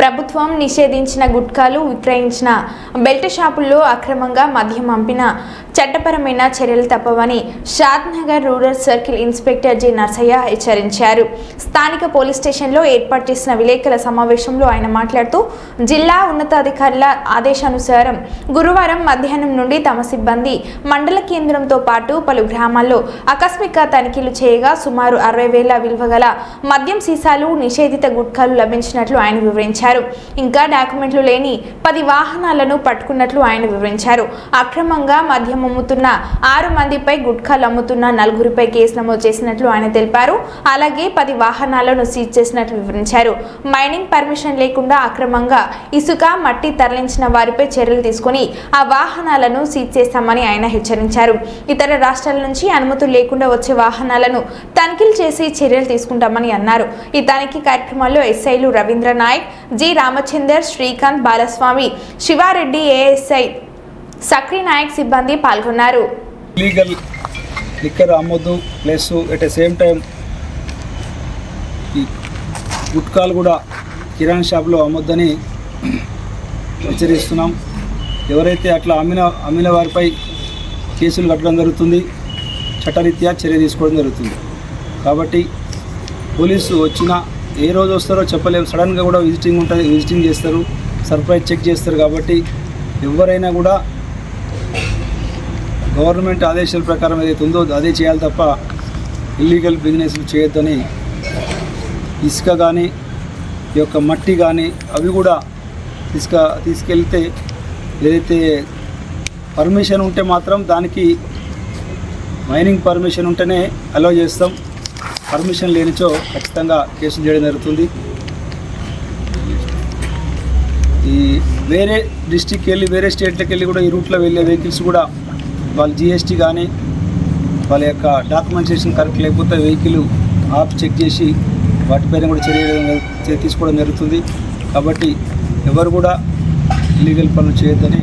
ప్రభుత్వం నిషేధించిన గుట్కాలు విక్రయించిన బెల్ట్ షాపుల్లో అక్రమంగా మద్యం పంపిన చట్టపరమైన చర్యలు తప్పవని Shadnagar rural circle inspector G Narsaiah హెచ్చరించారు. స్థానిక పోలీస్ స్టేషన్లో ఏర్పాటు చేసిన విలేకరుల సమావేశంలో ఆయన మాట్లాడుతూ జిల్లా ఉన్నతాధికారుల ఆదేశానుసారం గురువారం మధ్యాహ్నం నుండి తమ సిబ్బంది మండల కేంద్రంతో పాటు పలు గ్రామాల్లో ఆకస్మిక తనిఖీలు చేయగా సుమారు అరవై వేల విలువ గల మద్యం సీసాలు నిషేధిత గుట్కాలు లభించినట్లు ఆయన వివరించారు. ఇంకా డాక్యుమెంట్లు లేని పది వాహనాలను పట్టుకున్నట్లు ఆయన వివరించారు. అక్రమంగా మద్యం అమ్ముతున్న ఆరు మందిపై గుట్కాలు అమ్ముతున్న నలుగురిపై కేసు నమోదు చేసినట్లు ఆయన తెలిపారు. అలాగే పది వాహనాలను సీజ్ చేసినట్లు వివరించారు. మైనింగ్ పర్మిషన్ లేకుండా అక్రమంగా ఇసుక మట్టి తరలించిన వారిపై చర్యలు తీసుకుని ఆ వాహనాలను సీజ్ చేస్తామని ఆయన హెచ్చరించారు. ఇతర రాష్ట్రాల నుంచి అనుమతులు లేకుండా వచ్చే వాహనాలను తనిఖీలు చేసి చర్యలు తీసుకుంటామని అన్నారు. ఈ తనిఖీ కార్యక్రమంలో ఎస్ఐలు రవీంద్ర నాయక్ జి రామచందర్ శ్రీకాంత్ బాలస్వామి శివారెడ్డి ఏఎస్ఐ సక్రీ నాయక్ సిబ్బంది పాల్గొన్నారు. Legal liquor అమ్మొద్దు plus at a same time ఈ గుట్కాలు కూడా కిరాణా షాప్లో అమ్మొద్దని హెచ్చరిస్తున్నాం. ఎవరైతే అట్లా అమ్మిన అమ్మిన వారిపై కేసులు కట్టడం జరుగుతుంది చట్టరీత్యా చర్య తీసుకోవడం జరుగుతుంది. కాబట్టి పోలీసు వచ్చిన ఏ రోజు వస్తారో చెప్పలేము సడన్గా కూడా విజిటింగ్ ఉంటుంది విజిటింగ్ చేస్తారు సర్ప్రైజ్ చెక్ చేస్తారు కాబట్టి ఎవరైనా కూడా గవర్నమెంట్ ఆదేశాల ప్రకారం ఏదైతే ఉందో అదే చేయాలి తప్ప ఇల్లీగల్ బిజినెస్లు చేయొద్దని ఇసుక కానీ ఈ యొక్క మట్టి కానీ అవి కూడా తీసుక తీసుకెళ్తే ఏదైతే పర్మిషన్ ఉంటే మాత్రం దానికి మైనింగ్ పర్మిషన్ ఉంటేనే అలో చేస్తాం. పర్మిషన్ లేనిచో ఖచ్చితంగా కేసులు చేయడం జరుగుతుంది. ఈ వేరే డిస్టిక్కి వెళ్ళి వేరే స్టేట్లకు వెళ్ళి కూడా ఈ రూట్లో వెళ్ళే వెహికల్స్ కూడా వాళ్ళ జిఎస్టీ కానీ వాళ్ళ యొక్క డాక్యుమెంటేషన్ కరెక్ట్ లేకపోతే వెహికల్ ఆప్ చెక్ చేసి వాటిపైన కూడా చర్య తీసుకోవడం జరుగుతుంది. కాబట్టి ఎవరు కూడా ఇల్లీగల్ పనులు చేయొద్దని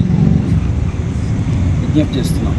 విజ్ఞప్తి చేస్తున్నాం.